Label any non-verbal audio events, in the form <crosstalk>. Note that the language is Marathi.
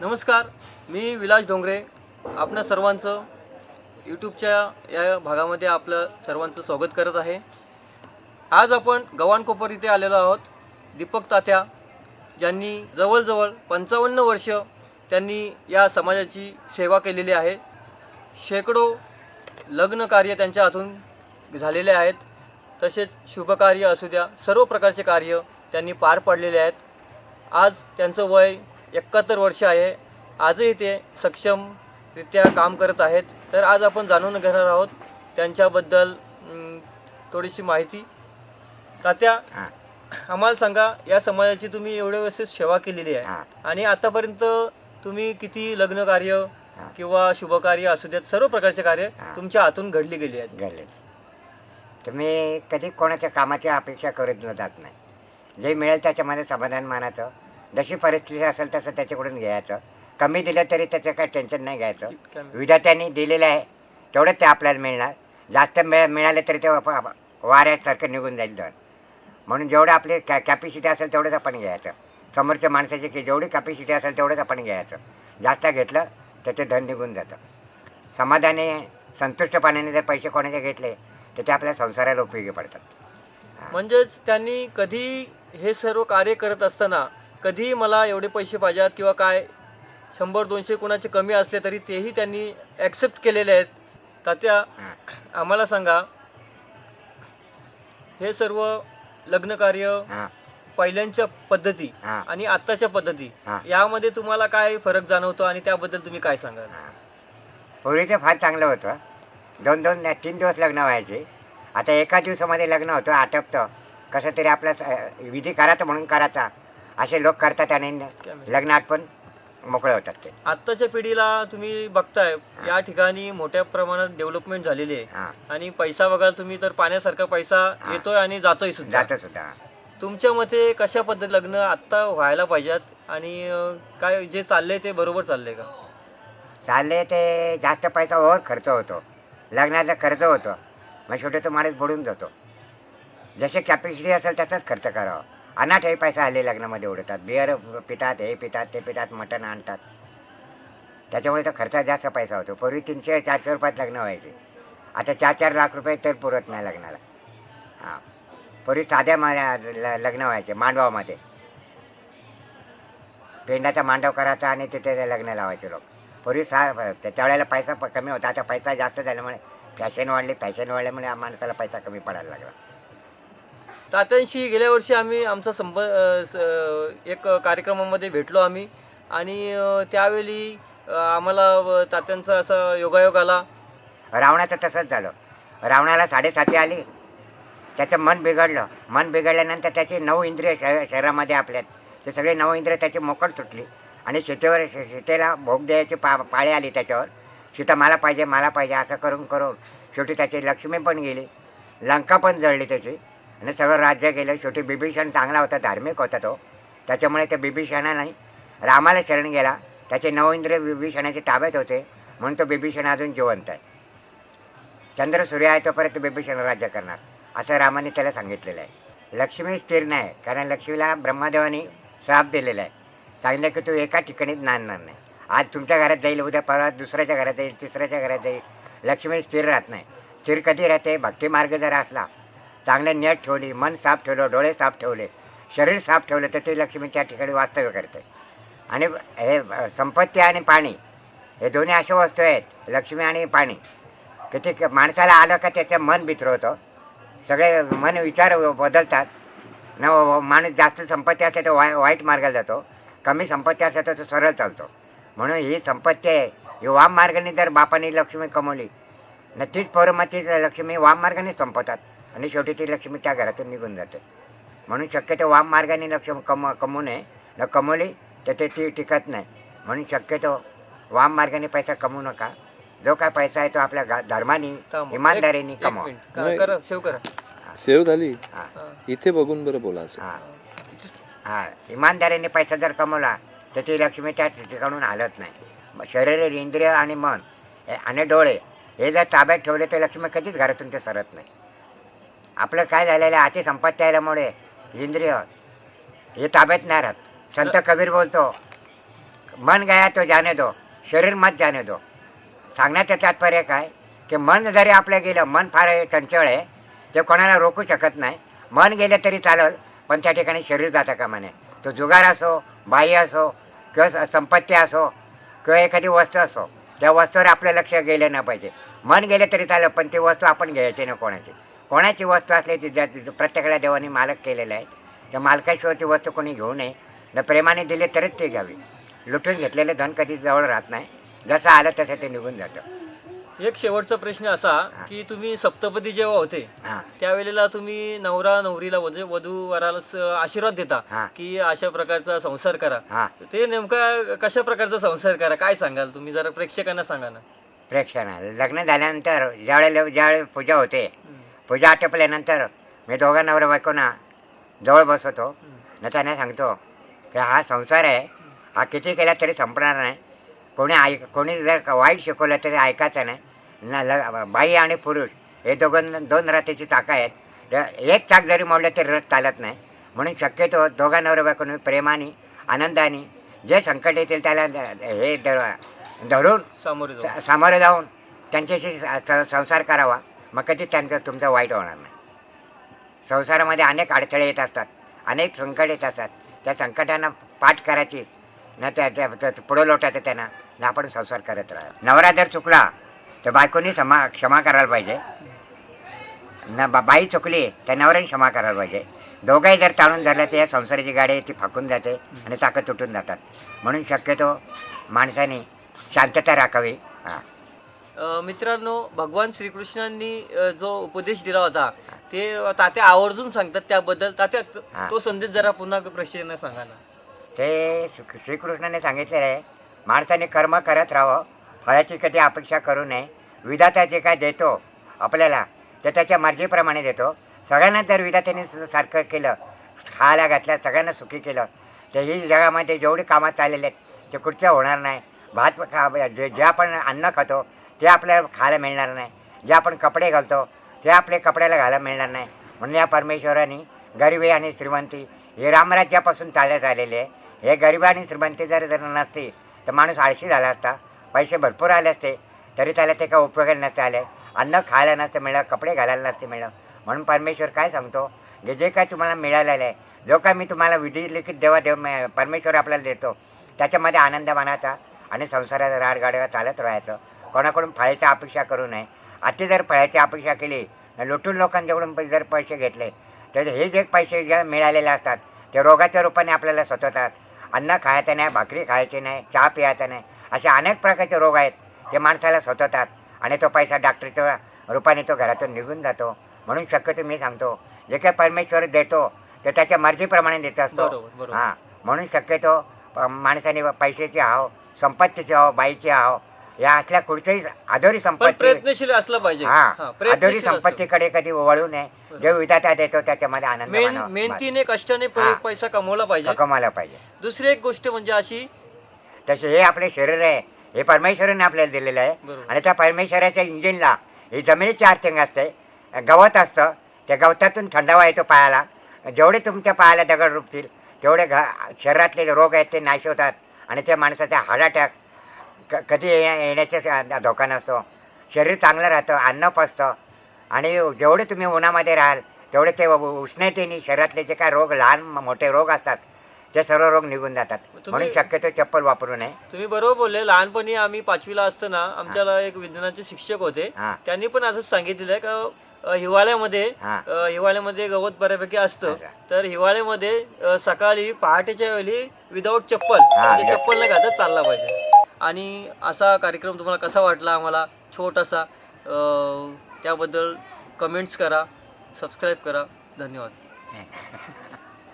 नमस्कार मी विलास डोंगरे आपल्या सर्वांचं यूट्यूबच्या या भागामध्ये आपलं सर्वांचं स्वागत करत आहे. आज आपण गव्हाणकोपर इथे आलेलो आहोत. दीपक तात्या ज्यांनी जवळजवळ पंचावन्न वर्ष त्यांनी या समाजाची सेवा केलेली आहे. शेकडो लग्न कार्य त्यांच्या हातून झालेले आहेत. तसेच शुभकार्य असू द्या सर्व प्रकारचे कार्य त्यांनी पार पाडलेले आहेत. आज त्यांचं वय एकाहत्तर वर्ष आहे. आजही ते सक्षमरित्या काम करत आहेत. तर आज आपण जाणून घेणार आहोत त्यांच्याबद्दल थोडीशी माहिती. तात्या आम्हाला सांगा या समाजाची तुम्ही एवढ्या वर्षे सेवा केलेली आहे. आणि आतापर्यंत तुम्ही किती लग्न कार्य. किंवा शुभकार्य असू देत सर्व प्रकारचे कार्य. तुमच्या हातून घडली गेली आहेत. घडले. तुम्ही कधी कोणाच्या कामाची अपेक्षा करत न जात नाही. जे मिळेल त्याच्यामध्ये समाधान मानायचं. जशी परिस्थिती असेल तसं त्याच्याकडून घ्यायचं. कमी दिलं तरी त्याचं काही टेन्शन नाही घ्यायचं. विधात्यांनी दिलेलं आहे. तेवढंच ते आपल्याला मिळणार. जास्त मिळ मिळाले तरी ते वाऱ्यासारखं निघून जाईल धन म्हणून जेवढं आपली कॅ कॅपॅसिटी असेल तेवढंच आपण घ्यायचं. समोरच्या माणसाची की जेवढी कॅपॅसिटी असेल तेवढंच आपण घ्यायचं. जास्त घेतलं तर ते धन निघून जातं. समाधाने संतुष्टपणाने जर पैसे कोणाचे घेतले तर ते आपल्या संसाराला उपयोगी पडतात. म्हणजेच त्यांनी कधी हे सर्व कार्य करत असताना कधी मला एवढे पैसे पाहिजेत किंवा काय शंभर दोनशे कोणाचे कमी असले तरी तेही त्यांनी ॲक्सेप्ट केलेले आहेत. तात्या. आम्हाला सांगा हे सर्व लग्न कार्य हां. पहिल्यांच्या पद्धती आणि आत्ताच्या पद्धती. यामध्ये तुम्हाला काय फरक जाणवतो आणि त्याबद्दल तुम्ही काय सांगाल. पूर्वीचं फार चांगलं होतं. दोन दोन तीन दिवस लग्न व्हायचे. आता एका दिवसामध्ये लग्न होतं आटपतं. कसं तरी आपला विधी करायचा म्हणून करायचा. असे लोक करतात आणि लग्न आटपून मोकळे होतात ते. आत्ताच्या पिढीला तुम्ही बघताय या ठिकाणी मोठ्या प्रमाणात डेव्हलपमेंट झालेली आहे. आणि पैसा बघाल तुम्ही तर पाण्यासारखा पैसा. येतोय आणि जातोय सुद्धा. जातं सुद्धा. तुमच्या मते कशा पद्धती लग्न आत्ता व्हायला पाहिजेत? आणि अं, काय जे चाललंय ते बरोबर चाललंय का? चालले ते जास्त पैसा ओव्हर खर्च होतो. लग्नाचा खर्च होतो. मग शेवटी तो माणूस बुडून जातो. जसे कॅपॅसिटी असेल तसाच खर्च करावा. अनाठही पैसा आले लग्नामध्ये उडतात. बिअर पितात हे पितात ते पितात मटण आणतात. त्याच्यामुळे तो खर्चात जास्त पैसा होतो. पूर्वी तीनशे चारशे रुपयात लग्न व्हायचे. आता चार चार लाख रुपये तर पुरत नाही लग्नाला. हां. पूर्वी साध्या मा ल- लग्न व्हायचे मांडवामध्ये. पेंडाचा मांडव करायचा आणि तिथे लग्न लावायचे लोक. पूर्वी सा त्यावेळेला पैसा प- कमी होता. आता पैसा जास्त झाल्यामुळे फॅशन वाढली. फॅशन वाढल्यामुळे माणसाला पैसा कमी पडायला लागला. तात्यांशी गेल्या वर्षी आम्ही आमचा संप स- एक कार्यक्रमामध्ये भेटलो आम्ही. आणि त्यावेळी आम्हाला तात्यांचा असा योगायोग आला. रावणाचं तसंच झालं. रावणाला साडेसाती आली. त्याचं मन बिघडलं. मन बिघडल्यानंतर त्याची नऊ इंद्रिय शर शरीरामध्ये आपल्यात. ते सगळे नऊ इंद्रिय त्याची मोकड तुटली. आणि सीतेवर सीतेला भोग द्यायची पा पाळी आली त्याच्यावर. सीता मला पाहिजे मला पाहिजे असं करून करून शेवटी त्याची लक्ष्मी पण गेली. लंका पण जळली त्याची. आणि सगळं राज्य गेलं. शेवटी बिभीषण चांगला होता धार्मिक होता तो. त्याच्यामुळे त्या बिभीषणाने रामाला शरण गेला. त्याचे नवइंद्रिय बिभीषणाचे ताब्यात होते. म्हणून तो बिभीषण अजून जिवंत आहे. चंद्र सूर्य आहे तोपर्यंत बिभीषण राज्य करणार. असं रामाने त्याला सांगितलेलं आहे. लक्ष्मी स्थिर नाही कारण लक्ष्मीला ब्रह्मदेवाने श्राप दिलेला आहे. सांगितलं की तू एका ठिकाणीच नांदणार नाही. आज तुमच्या घरात जाईल उद्या परत दुसऱ्याच्या घरात जाईल तिसऱ्याच्या घरात जाईल. लक्ष्मी स्थिर राहत नाही. स्थिर कधी राहते? भक्ती मार्ग जर असला चांगले नेट ठेवली मन साफ ठेवलं डोळे साफ ठेवले शरीर साफ ठेवलं तर ते लक्ष्मी त्या ठिकाणी वास्तव्य करते. आणि हे संपत्ती आणि पाणी हे दोन्ही अशा वस्तू आहेत लक्ष्मी आणि पाणी. किती माणसाला आलं का त्याचं मन बिथरवतं. सगळे मन विचार बदलतात. न माणूस जास्त संपत्ती असते तर वाय वाईट मार्गाला जातो. कमी संपत्ती असते तर तो सरळ चालतो. म्हणून ही संपत्ती आहे. ही वाम मार्गाने जर बापाने लक्ष्मी कमवली न तीच पोरं लक्ष्मी वाम मार्गाने संपवतात आणि शेवटी ती लक्ष्मी त्या घरातून निघून जाते. म्हणून शक्यतो वाम मार्गाने लक्ष्मी कम कमवू नये. न कमवली तर ते ती टिकत नाही. म्हणून शक्यतो वाम मार्गाने पैसा कमवू नका. जो काय पैसा आहे तो आपल्या गा- धर्माने. इमानदारीने कमवा. नाही. करा सेव करा. सेव झाली? हा. इथे बघून बरं बोला असं. हां. हां. इमानदारीने पैसा जर कमवला तर ती लक्ष्मी त्या ठिकाणून हलत नाही. म- शरीर इंद्रिय आणि मन हे- आणि डोळे हे जर ताब्यात ठेवले तर लक्ष्मी कधीच घरातून ते सरत नाही. आपलं काय झालेलं आहे? अति संपत्ती आल्यामुळे इंद्रिय हे ताब्यात नाही राहत. संत कबीर बोलतो मन गया तो जाने दो शरीर मत जाने दो. सांगण्याचं तात्पर्य काय? की मन जरी आपलं गेलं मन फार चंचळ आहे ते कोणाला रोखू शकत नाही. मन गेलं तरी चालेल पण त्या ठिकाणी शरीर जातं का म्हणे? तो जुगार असो बाई असो किंवा स- संपत्ती असो किंवा एखादी वस्तू असो त्या वस्तूवर आपलं लक्ष गेलं नाही पाहिजे. मन गेलं तरी चालेल पण ती वस्तू आपण घ्यायची नाही कोणाची. कोणाची वस्तू असली ती ज्या प्रत्येकाला देवाने मालक केलेला आहे त्या मालकाशिवाय ती वस्तू कोणी घेऊ नये न प्रेमाने दिले तरच ते घ्यावी. लुटून घेतलेलं धन कधी जवळ राहत नाही जसं आलं तसं ते निघून जातं. एक शेवटचा प्रश्न असा की तुम्ही सप्तपदी जेव्हा होते त्यावेळेला तुम्ही नवरा नवरीला म्हणजे वधू वराला आशीर्वाद देता. की अशा प्रकारचा संसार करा. ते नेमका कशा प्रकारचा संसार करा काय सांगाल तुम्ही जरा प्रेक्षकांना सांगा ना. प्रेक्षणा लग्न झाल्यानंतर ज्यावेळेला ज्यावेळी पूजा होते पूजा आटपल्यानंतर मी दोघा नवरा बायकोना जवळ बसवतो. न त्यांना सांगतो की हा संसार आहे. हा किती केला तरी संपणार नाही. कोणी ऐक कोणी जर वाईट शिकवलं तरी ऐकायचं नाही. न ल बाई आणि पुरुष हे दोघं दोन रथाची चाकं आहेत. तर एक चाक जरी मोडलं तरी रथ चालत नाही. म्हणून शक्यतो दोघा नवरा बायकोने प्रेमाने आनंदाने जे संकट येतील त्याला हे धरून सामोरे जाऊन त्यांच्याशी संसार करावा. मग कधी त्यांचं तुमचं वाईट होणार नाही. संसारामध्ये अनेक अडथळे येत असतात अनेक संकट येत असतात. त्या संकटांना पाठ करायची न त्या त्या पुढं लोटायचं त्यांना ना आपण संसार करत राहा नवरा जर चुकला तर बायकोनी क्षमा क्षमा करायला पाहिजे. न बा बाई चुकली तर नवऱ्याने क्षमा करायला पाहिजे. दोघंही जर ताणून धरलं तर या संसाराची गाडी आहे ती फाकून जाते आणि चाकं तुटून जातात. म्हणून शक्यतो माणसाने शांतता राखावी. हां. मित्रांनो भगवान श्रीकृष्णांनी जो उपदेश दिला होता ते तात्या आवर्जून सांगतात त्याबद्दल. तात्या. तो संदेश जरा पुन्हा प्रेक्षकांना सांगा ना. ते श्री- श्रीकृष्णाने सांगितलेलं आहे माणसाने कर्म करत राहावं फळाची कधी अपेक्षा करू नये विधाता जे काय देतो आपल्याला ते त्याच्या मर्जीप्रमाणे देतो. सगळ्यांना जर विधात्याने सारखं केलं खायला घातलं सगळ्यांना सुखी केलं तर ही जगामध्ये जेवढी कामं चाललेली आहेत ते कुठच्या होणार नाही. भात खा जे जे आपण अन्न खातो ते आपल्याला खायला मिळणार नाही जे आपण कपडे घालतो ते आपले कपड्याला घालायला मिळणार नाही. म्हणून या परमेश्वराने गरिबी आणि श्रीमंती हे रामराज्यापासून चालत आलेले आहे. हे गरिबी आणि श्रीमंती जर जर नसती तर माणूस आळशी झाला असता पैसे भरपूर आले असते तरी त्याला ते काय उपयोगाला नसते आले. अन्न खायला नसते मिळलं कपडे घालायला नसते मिळलं म्हणून परमेश्वर काय सांगतो? जे जे काय तुम्हाला मिळालेलं आहे जो काय मी तुम्हाला विधी लिखित देवा देव परमेश्वर आपल्याला देतो त्याच्यामध्ये आनंद मानाचा आणि संसाराचा राडगाड्या चालत राहायचं. कोणाकडून फळाची अपेक्षा करू नये. अति जर फळाची अपेक्षा केली लुटून लोकांच्याकडून जर पैसे घेतले तर हे जे पैसे जे मिळालेले असतात ते रोगाच्या रूपाने आपल्याला स्वतःतात. अन्न खायचं नाही भाकरी खायची नाही चहा प्यायचा नाही असे अनेक प्रकारचे रोग आहेत ते माणसाला स्वतःतात आणि तो पैसा डॉक्टरच्या रूपाने तो घरातून निघून जातो. म्हणून शक्यतो मी सांगतो जे काही परमेश्वर देतो ते त्याच्या मर्जीप्रमाणे देत असतो. हां म्हणून शक्यतो माणसाने पैशाची हाव संपत्तीची हाव बाईची हाव या असल्या कुठच्याही अधोरी पण संपत्ती प्रयत्नशील असलं पाहिजे. हा हा, प्रयत्नशील असलं. संपत्तीकडे कधी वळू नये. जे विधाता देतो त्याच्यामध्ये आनंद मानावा. मेहनतीने कष्टाने प- हा. पैसा कमवला पाहिजे. कमायला पाहिजे. दुसरी एक गोष्ट म्हणजे अशी तसे हे आपले शरीर आहे. हे परमेश्वराने आपल्याला दिलेलं आहे. बरोबर. आणि त्या परमेश्वराच्या इंजिनला ही जमिनीची आर्थिंग असते. गवत असतं. त्या गवतातून थंडावा येतो पायाला. जेवढे तुमच्या पायाला दगड रुपतील तेवढे घ शरीरातले रोग आहेत ते नाश होतात. आणि त्या माणसाचा हार्ट अटॅक क कधी येण्या येण्याचा धोका नसतो. शरीर चांगलं राहतं अन्न पचतं. आणि जेवढे तुम्ही उन्हामध्ये राहाल तेवढे ते उष्णतेने शरीरातले जे काय रोग लहान मोठे रोग असतात ते सर्व रोग निघून जातात. तुम्ही- म्हणून शक्यतो चप्पल वापरू नये. तुम्ही बरोबर बोलले. लहानपणी आम्ही पाचवीला असताना आमच्याला एक विज्ञानाचे शिक्षक होते. त्यांनी पण असंच सांगितलेलं आहे का हिवाळ्यामध्ये हिवाळ्यामध्ये गवत बऱ्यापैकी असतं. तर हिवाळ्यामध्ये सकाळी पहाटेच्या वेळी विदाऊट चप्पल म्हणजे चप्पल न घालत चालला पाहिजे. आणि असा कार्यक्रम तुम्हाला कसा वाटला आम्हाला? छोटासा त्याबद्दल कमेंट्स करा सबस्क्राईब करा. धन्यवाद. <laughs>